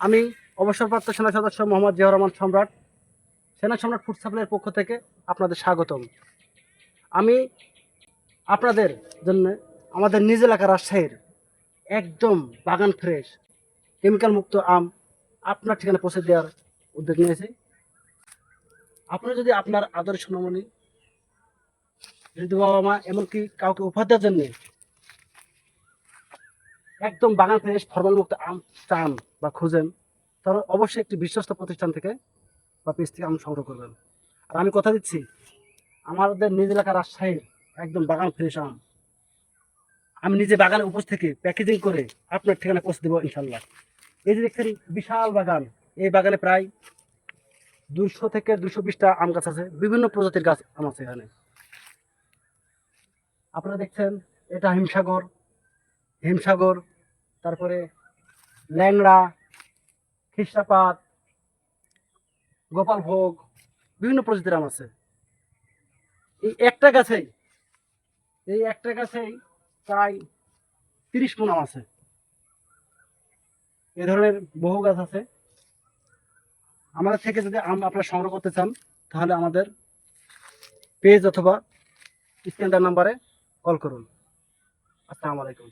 আমি অবসরপ্রাপ্ত সেনা সদস্য মোহাম্মদ জিয়াউর রহমান সম্রাট। সেনা সম্রাট ফুড সাপ্লাইয়ের পক্ষ থেকে আপনাদের স্বাগতম। আমি আপনাদের জন্য আমাদের নিজ এলাকা রাজশাহীর একদম বাগান ফ্রেশ কেমিক্যাল মুক্ত আম আপনার ঠিকানা পৌঁছে দেওয়ার উদ্যোগ নিয়েছি। আপনি যদি আপনার আদর সোনামণি যদি বাবা মা, এমনকি কাউকে উপহার দেওয়ার জন্য একদম বাগান ফ্রেশ ফরমাল মুক্ত আম চান বা খুঁজেন, তাহলে অবশ্যই একটি বিশ্বস্ত প্রতিষ্ঠান থেকে বা পেজ থেকে আম সংগ্রহ করবেন। আর আমি কথা দিচ্ছি, আমাদের নিজ এলাকার রাজশাহীর একদম বাগান ফ্রেশ আম। আমি নিজে বাগানে উপস্থিত থেকে প্যাকেজিং করে আপনার ঠিকানা পৌঁছে দেবো ইনশাল্লাহ এই যে দেখছেন বিশাল বাগান, এই বাগানে প্রায় দুশো থেকে দুশো বিশটা আম গাছ আছে, বিভিন্ন প্রজাতির গাছ আম আছে এখানে। আপনারা দেখছেন, এটা হিমসাগর হিমসাগর, তারপরে ল্যাংড়া খিস্টাপাত গোপাল ভোগ বিভিন্ন প্রজাতির আম আছে। এই একটা গাছেই, এই একটা গাছেই প্রায় তিরিশ মন আম আছে। এ ধরনের বহু গাছ আছে। আমাদের থেকে যদি আম আপনারা সংগ্রহ করতে চান, তাহলে আমাদের পেজ অথবা স্ক্যান্ডার নাম্বারে কল করুন। আসসালামু আলাইকুম।